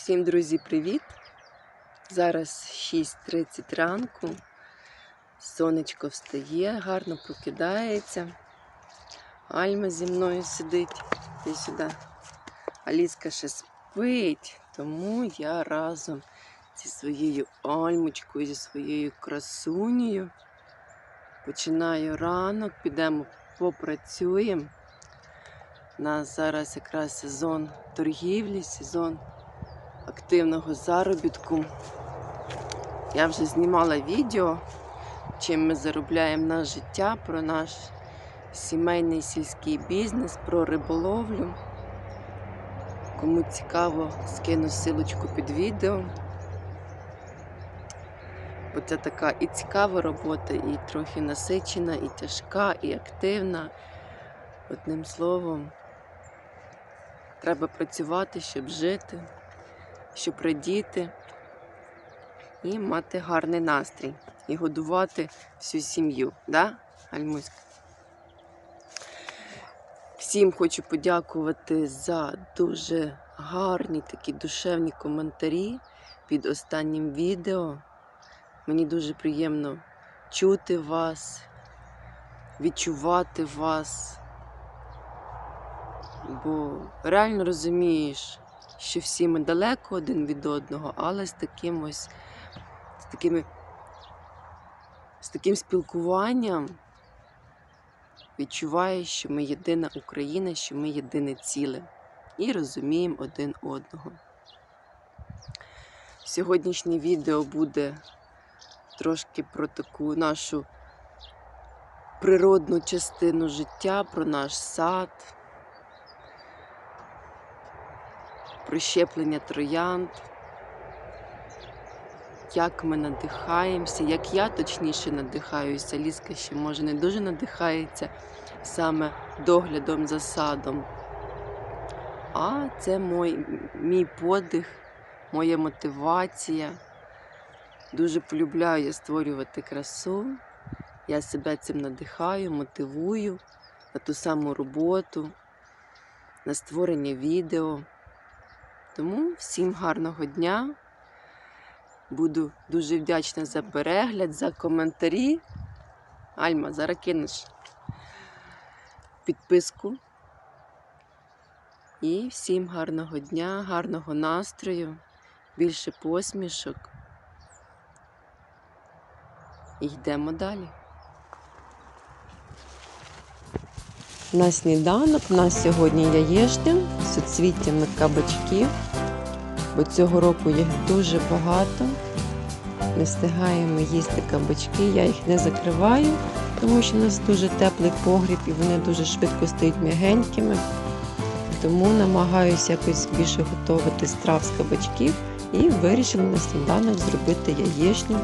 Всім, друзі, привіт! Зараз 6.30 ранку. Сонечко встає, гарно прокидається. Альма зі мною сидить. Іди сюди. Аліска ще спить, тому я разом зі своєю Альмочкою, зі своєю красунею починаю ранок, підемо попрацюємо. У нас зараз якраз сезон торгівлі, сезон активного заробітку. Я вже знімала відео, чим ми заробляємо на життя, про наш сімейний сільський бізнес, про риболовлю. Кому цікаво, скину силочку під відео. Бо це така і цікава робота, і трохи насичена, і тяжка, і активна. Одним словом, треба працювати, щоб жити, щоб радіти і мати гарний настрій, і годувати всю сім'ю. Да, Альмуська? Всім хочу подякувати за дуже гарні такі душевні коментарі під останнім відео. Мені дуже приємно чути вас, відчувати вас. Бо реально розумієш, що всі ми далеко один від одного, але з таким ось, з такими, з таким спілкуванням відчуваєш, що ми єдина Україна, що ми єдине ціле і розуміємо один одного. Сьогоднішнє відео буде трошки про таку нашу природну частину життя, про наш сад. Прищеплення троянд, як ми надихаємося, як я точніше надихаюся. Ліска ще може не дуже надихається саме доглядом за садом. А це мой, мій подих, моя мотивація. Дуже полюбляю я створювати красу. Я себе цим надихаю, мотивую на ту саму роботу, на створення відео. Тому всім гарного дня. Буду дуже вдячна за перегляд, за коментарі. Альма, зараз кинеш підписку. І всім гарного дня, гарного настрою, більше посмішок. І йдемо далі. На сніданок у нас сьогодні яєчня з суцвіттями кабачків, бо цього року їх дуже багато. Не встигаємо їсти кабачки, я їх не закриваю, тому що у нас дуже теплий погріб і вони дуже швидко стають м'ягенькими. Тому намагаюся якось більше готувати страв з кабачків і вирішила на сніданок зробити яєчню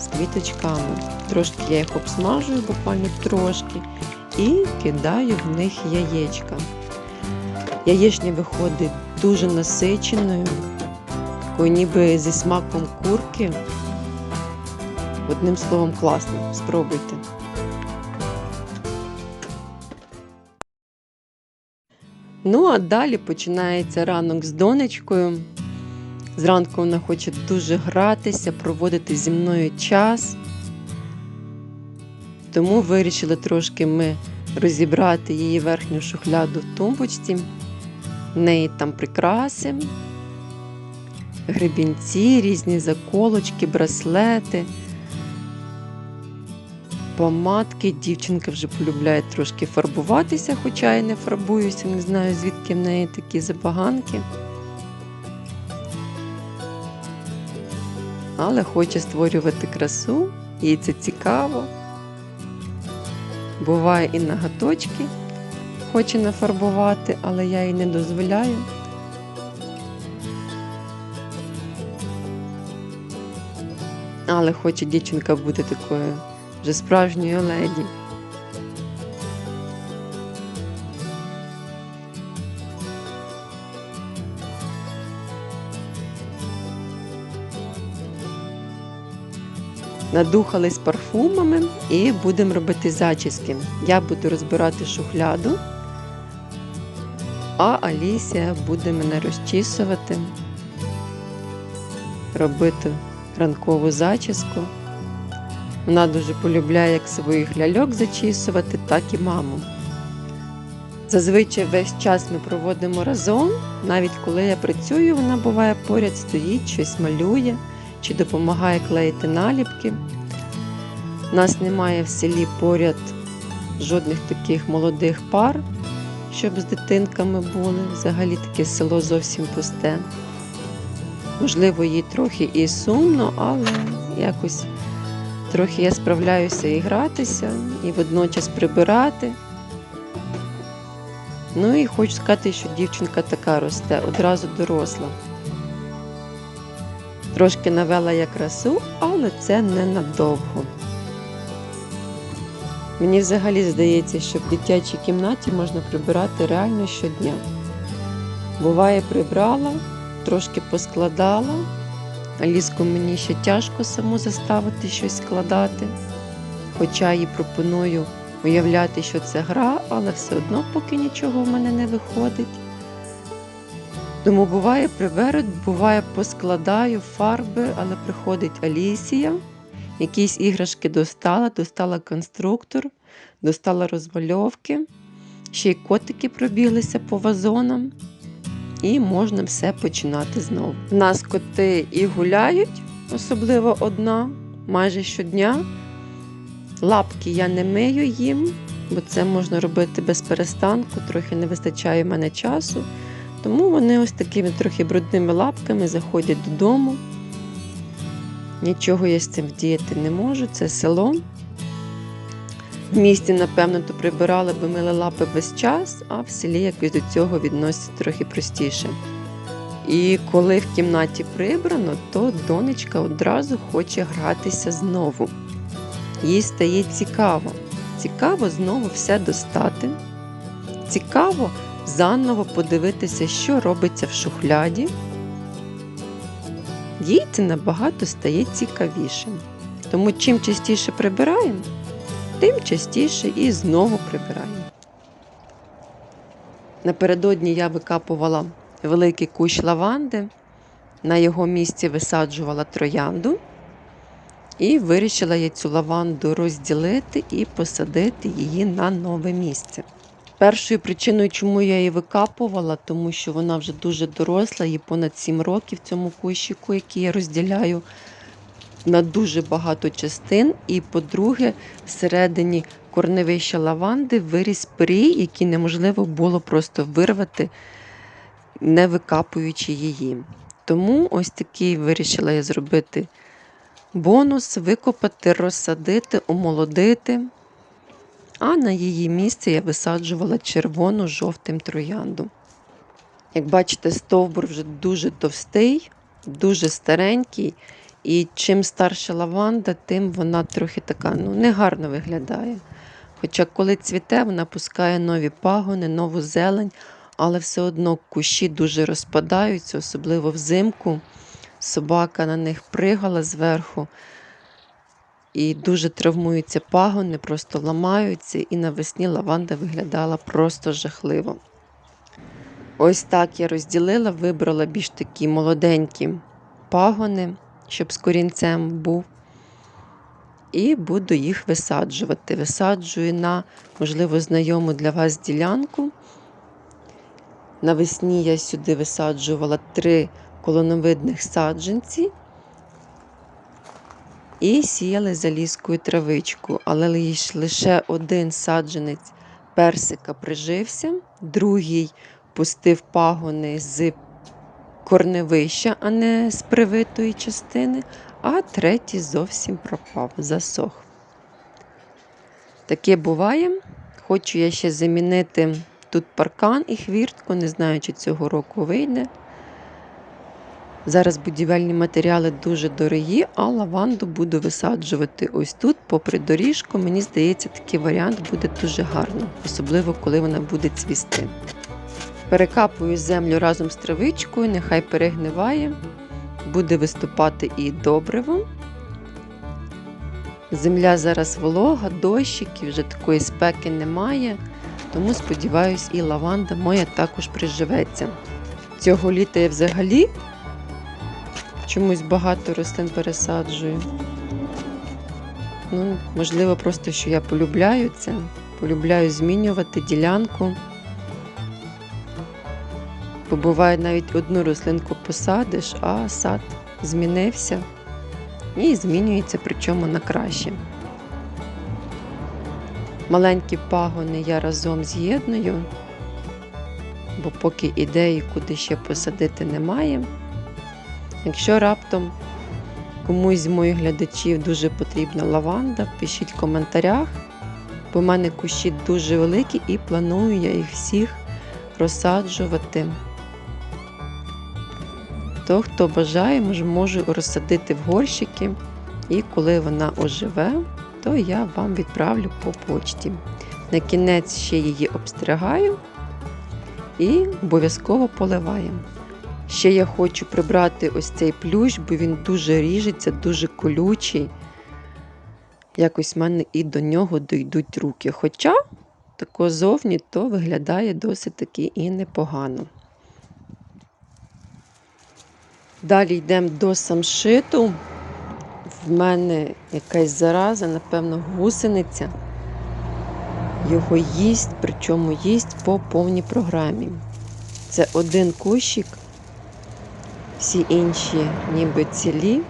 з квіточками. Трошки я їх обсмажую, буквально трошки і кидаю в них яєчка. Яєчня виходить дуже насиченою, ніби зі смаком курки. Одним словом, класно. Спробуйте. Ну, а далі починається ранок з донечкою. Зранку вона хоче дуже гратися, проводити зі мною час. Тому вирішили трошки ми розібрати її верхню шухляду в тумбочці. Неї там прикраси, гребінці, різні заколочки, браслети, помадки. Дівчинка вже полюбляє трошки фарбуватися, хоча я не фарбуюся, не знаю, звідки в неї такі забаганки. Але хоче створювати красу, їй це цікаво. Буває і ноготочки хоче нафарбувати, але я їй не дозволяю. Але хоче дівчинка бути такою вже справжньою леді. Надухались парфумами і будемо робити зачіски. Я буду розбирати шухляду, а Алісія буде мене розчісувати робити ранкову зачіску. Вона дуже полюбляє як своїх ляльок зачісувати, так і маму. Зазвичай весь час ми проводимо разом, навіть коли я працюю, вона буває поряд стоїть, щось малює чи допомагає клеїти наліпки. У нас немає в селі поряд жодних таких молодих пар, щоб з дитинками були. Взагалі таке село зовсім пусте. Можливо, їй трохи і сумно, але якось трохи я справляюся і гратися, і водночас прибирати. Ну і хочу сказати, що дівчинка така росте, одразу доросла. Трошки навела я красу, але це ненадовго. Мені взагалі здається, що в дитячій кімнаті можна прибирати реально щодня. Буває, прибрала, трошки поскладала. Аліску мені ще тяжко саму заставити щось складати, хоча їй пропоную уявляти, що це гра, але все одно поки нічого в мене не виходить. Тому буває приберу, буває поскладаю фарби, але приходить Алісія, якісь іграшки достала, достала конструктор, достала розвальовки, ще й котики пробіглися по вазонам. І можна все починати знову. У нас коти і гуляють, особливо одна, майже щодня. Лапки я не мию їм, бо це можна робити без перестанку, трохи не вистачає в мене часу. Тому вони ось такими трохи брудними лапками заходять додому. Нічого я з цим вдіяти не можу, це село. В місті, напевно, то прибирали би мили лапи весь час, а в селі якось до цього відносяться трохи простіше. І коли в кімнаті прибрано, то донечка одразу хоче гратися знову. Їй стає цікаво. Цікаво знову все достати. Цікаво заново подивитися, що робиться в шухляді. Їй це набагато стає цікавішим. Тому чим частіше прибираємо, тим частіше і знову прибираємо. Напередодні я викапувала великий кущ лаванди, на його місці висаджувала троянду і вирішила я цю лаванду розділити і посадити її на нове місце. Першою причиною, чому я її викапувала, тому що вона вже дуже доросла, їй понад 7 років в цьому кущику, який я розділяю на дуже багато частин. І, по-друге, всередині корневища лаванди виріс пирій, який неможливо було просто вирвати, не викапуючи її. Тому ось такий вирішила я зробити бонус, викопати, розсадити, омолодити. А на її місце я висаджувала червону жовтим троянду. Як бачите, стовбур вже дуже товстий, дуже старенький. І чим старша лаванда, тим вона трохи така ну, негарно виглядає. Хоча, коли цвіте, вона пускає нові пагони, нову зелень, але все одно кущі дуже розпадаються, особливо взимку. Собака на них пригала зверху. І дуже травмуються пагони, просто ламаються, і навесні лаванда виглядала просто жахливо. Ось так я розділила, вибрала більш такі молоденькі пагони, щоб з корінцем був. І буду їх висаджувати. Висаджую на, можливо, знайому для вас ділянку. Навесні я сюди висаджувала три колоновидних саджанці і сіяли залізкою травичку, але лише один саджанець персика прижився, другий пустив пагони з корневища, а не з привитої частини, а третій зовсім пропав, засох. Таке буває. Хочу я ще замінити тут паркан і хвіртку, не знаю, чи цього року вийде. Зараз будівельні матеріали дуже дорогі, а лаванду буду висаджувати ось тут, попри доріжку. Мені здається, такий варіант буде дуже гарно, особливо коли вона буде цвісти. Перекапую землю разом з травичкою, нехай перегниває, буде виступати і добриво. Земля зараз волога, дощики, вже такої спеки немає, тому сподіваюсь, і лаванда моя також приживеться. Цього літа я взагалі чомусь багато рослин пересаджую. Ну, можливо, просто що я полюбляю це. Полюбляю змінювати ділянку. Бо буває навіть одну рослинку посадиш, а сад змінився і змінюється, причому на краще. Маленькі пагони я разом з'єдную, бо поки ідеї, куди ще посадити, немає. Якщо раптом комусь з моїх глядачів дуже потрібна лаванда, пишіть в коментарях, бо в мене кущі дуже великі і планую я їх всіх розсаджувати. То, хто бажає, мож- можу розсадити в горщики, і коли вона оживе, то я вам відправлю по почті. На кінець ще її обстригаю і обов'язково поливаємо. Ще я хочу прибрати ось цей плющ, бо він дуже ріжеться, дуже колючий. Якось в мене і до нього дійдуть руки. Хоча тако зовні то виглядає досить таки і непогано. Далі йдемо до самшиту. В мене якась зараза, напевно, гусениця. Його їсть, причому їсть по повній програмі. Це один кущик, всі інші ніби цілі,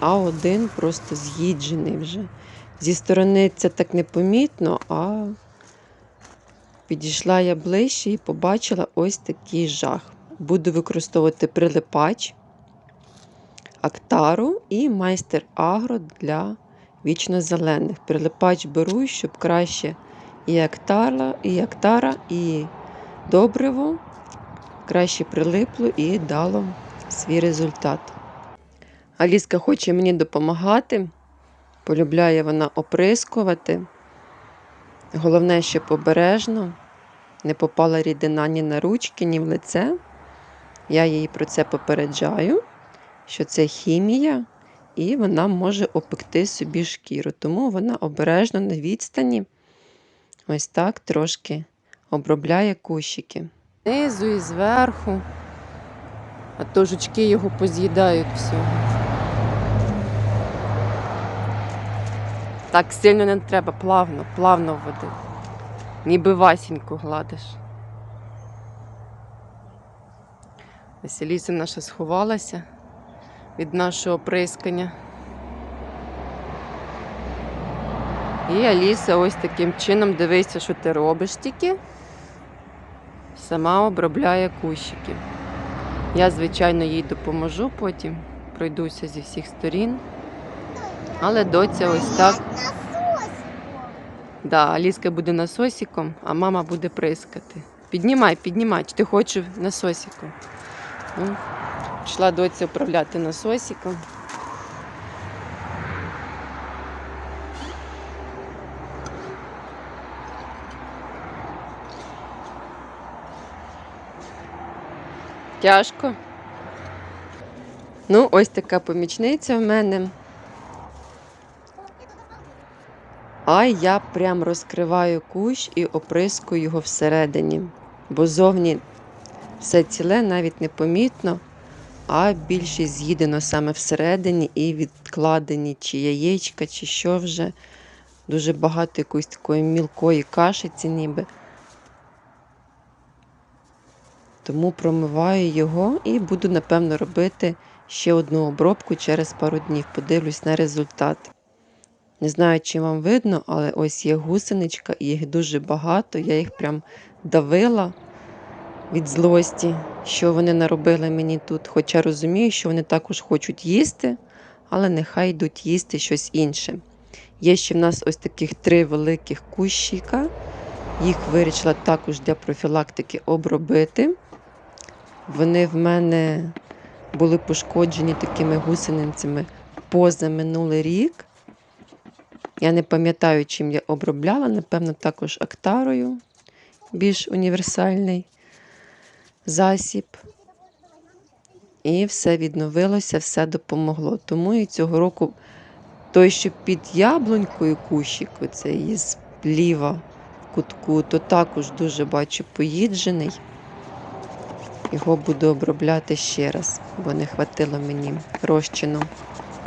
а один просто з'їджений вже. Зі сторони це так непомітно, а підійшла я ближче і побачила ось такий жах. Буду використовувати прилипач, актару і майстер агро для вічно-зелених. Прилипач беру, щоб краще і актара, і актара, і добриво краще прилипло і дало свій результат. Аліска хоче мені допомагати. Полюбляє вона оприскувати. Головне, щоб обережно не попала рідина ні на ручки, ні в лице. Я її про це попереджаю, що це хімія, і вона може опекти собі шкіру. Тому вона обережно на відстані ось так трошки обробляє кущики. Знизу і зверху, а то жучки його поз'їдають всього. Так сильно не треба, плавно, плавно води. Ніби Васіньку гладиш. Василіса наша сховалася від нашого прискання. І Аліса ось таким чином дивися, що ти робиш тільки. Сама обробляє кущики. Я, звичайно, їй допоможу потім, пройдуся зі всіх сторін. Але доця ось так. Да, Аліска буде насосіком, а мама буде прискати. Піднімай, піднімай, чи ти хочеш насосиком. Ну, пішла доця управляти насосиком. Тяжко. Ну, ось така помічниця в мене. А я прям розкриваю кущ і оприскую його всередині. Бо зовні все ціле навіть непомітно, а більше з'їдено саме всередині і відкладені чи яєчка, чи що вже. Дуже багато якоїсь такої мілкої кашиці ніби. Тому промиваю його і буду, напевно, робити ще одну обробку через пару днів. Подивлюсь на результат. Не знаю, чи вам видно, але ось є гусеничка, і їх дуже багато. Я їх прям давила від злості, що вони наробили мені тут. Хоча розумію, що вони також хочуть їсти, але нехай йдуть їсти щось інше. Є ще в нас ось таких три великих кущика. Їх вирішила також для профілактики обробити. Вони в мене були пошкоджені такими гусеницями поза минулий рік. Я не пам'ятаю, чим я обробляла, напевно, також актарою, більш універсальний засіб. І все відновилося, все допомогло. Тому і цього року той, що під яблунькою кущик, оцей зліва в кутку, то також дуже бачу поїджений. Його буду обробляти ще раз, бо не хватило мені розчину.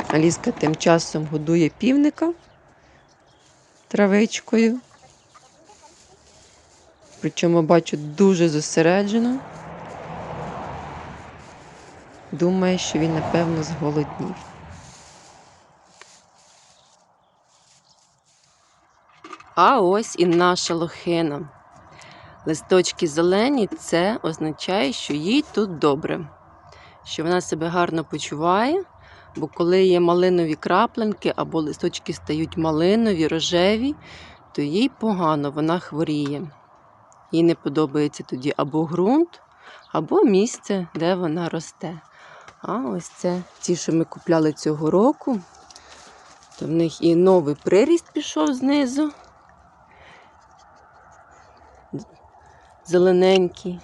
Аліска тим часом годує півника травичкою. Причому бачу дуже зосереджено. Думає, що він, напевно, зголоднів. А ось і наша лохина. Листочки зелені це означає, що їй тут добре, що вона себе гарно почуває, бо коли є малинові краплинки або листочки стають малинові, рожеві, то їй погано, вона хворіє. Їй не подобається тоді або ґрунт, або місце, де вона росте. А ось це ті, що ми купляли цього року, то в них і новий приріст пішов знизу. Зелененький.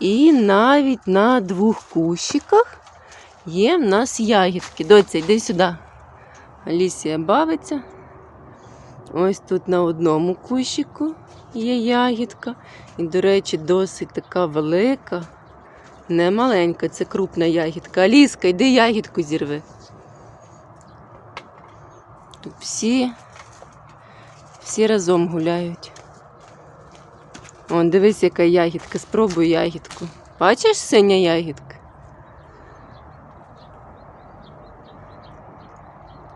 І навіть на двох кущиках є в нас ягідки. Доця, йди сюди. Алісія бавиться. Ось тут на одному кущику є ягідка. І, до речі, досить така велика. Не маленька, це крупна ягідка. Аліска, йди ягідку зірви. Тут всі, всі разом гуляють. О, дивись, яка ягідка. Спробуй ягідку. Бачиш синя ягідка?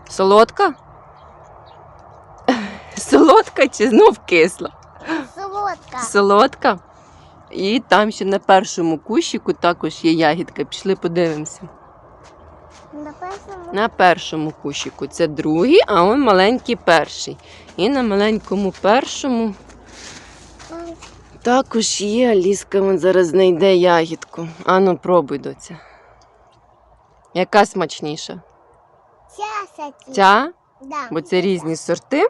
Солодка? Солодка чи знов кисла? Солодка. Солодка. І там ще на першому кущику також є ягідка. Пішли подивимося. На першому На першому кущику це другий, а он маленький перший. І на маленькому першому також є Аліска, вон зараз знайде ягідку. Ану, пробуй доця. Яка смачніша? часаті. Ця, Да. бо це різні сорти.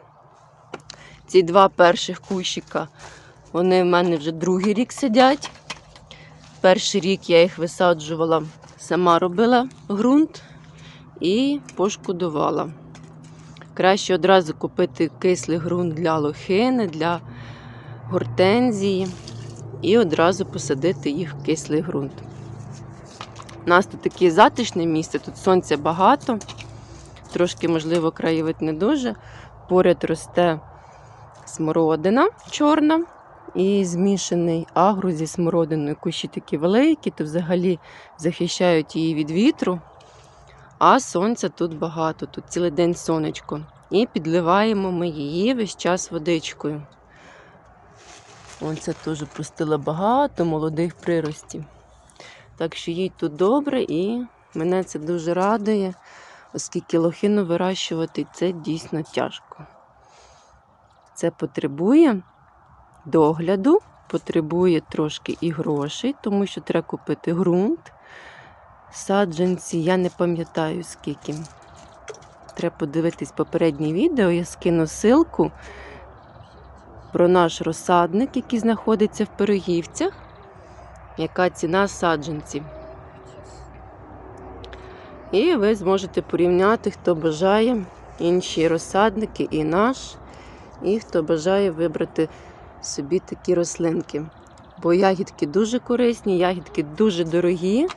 Ці два перших кущика, вони в мене вже другий рік сидять. Перший рік я їх висаджувала, сама робила ґрунт і пошкодувала. Краще одразу купити кислий ґрунт для лохини, для гортензії і одразу посадити їх в кислий ґрунт. У нас тут таке затишне місце, тут сонця багато, трошки, можливо, краєвид не дуже. Поряд росте смородина чорна і змішаний агро зі смородиною. Кущі такі великі, то взагалі захищають її від вітру. А сонця тут багато, тут цілий день сонечко. І підливаємо ми її весь час водичкою. Оце теж пустила багато молодих приростів. Так що їй тут добре і мене це дуже радує, оскільки лохину вирощувати це дійсно тяжко. Це потребує догляду, потребує трошки і грошей, тому що треба купити ґрунт, саджанці, я не пам'ятаю скільки. Треба подивитись попереднє відео, я скину ссылку про наш розсадник, який знаходиться в Пирогівцях. Яка ціна саджанців. І ви зможете порівняти, хто бажає інші розсадники і наш, і хто бажає вибрати собі такі рослинки. Бо ягідки дуже корисні, ягідки дуже дорогі.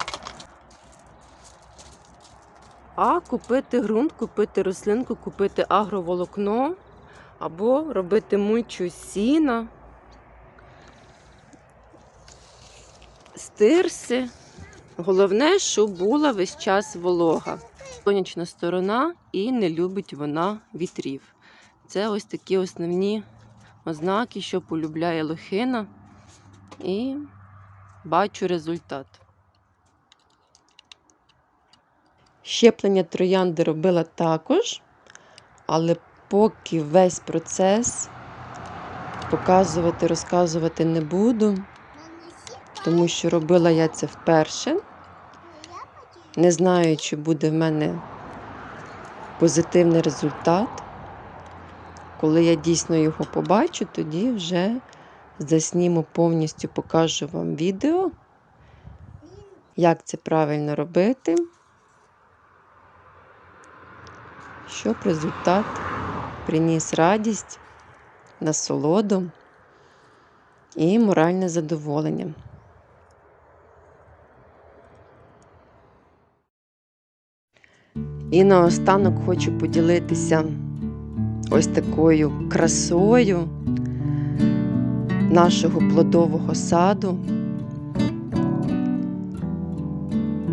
А купити ґрунт, купити рослинку, купити агроволокно або робити мульчу сіна, стирси. Головне, щоб була весь час волога. Сонячна сторона і не любить вона вітрів. Це ось такі основні ознаки, що полюбляє лохина. І бачу результат. Щеплення троянди робила також, але поки весь процес показувати, розказувати не буду, тому що робила я це вперше. Не знаю, чи буде в мене позитивний результат. Коли я дійсно його побачу, тоді вже засніму повністю, покажу вам відео, як це правильно робити, щоб результат приніс радість, насолоду і моральне задоволення. І наостанок хочу поділитися ось такою красою нашого плодового саду.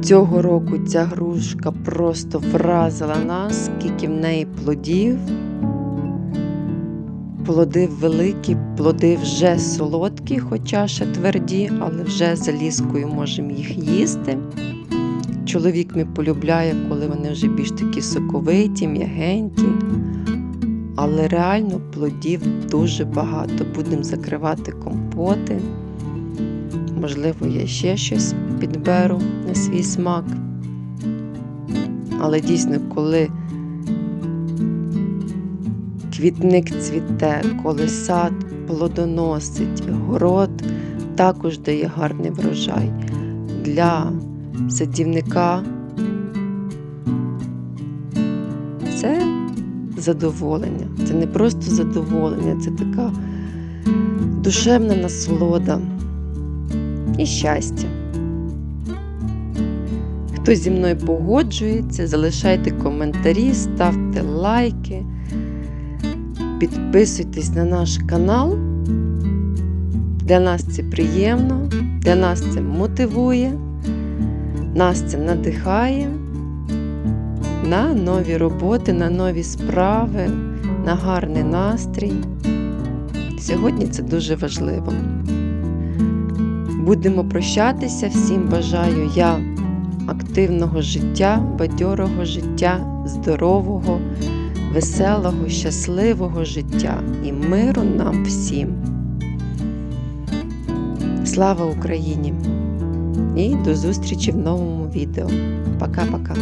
Цього року ця грушка просто вразила нас, скільки в неї плодів. Плоди великі, плоди вже солодкі, хоча ще тверді, але вже за ліскою можемо їх їсти. Чоловік мій полюбляє, коли вони вже більш такі соковиті, м'ягенькі. Але реально плодів дуже багато. Будемо закривати компоти. Можливо, я ще щось підберу на свій смак. Але дійсно, коли квітник цвіте, коли сад плодоносить, город також дає гарний врожай. Для садівника це задоволення. Це не просто задоволення, це така душевна насолода і щастя. Хто зі мною погоджується, залишайте коментарі, ставте лайки, підписуйтесь на наш канал. Для нас це приємно, для нас це мотивує, нас це надихає на нові роботи, на нові справи, на гарний настрій. Сьогодні це дуже важливо. Будемо прощатися. Всім бажаю я активного життя, бадьорого життя, здорового, веселого, щасливого життя і миру нам всім. Слава Україні! І до зустрічі в новому відео. Пока-пока!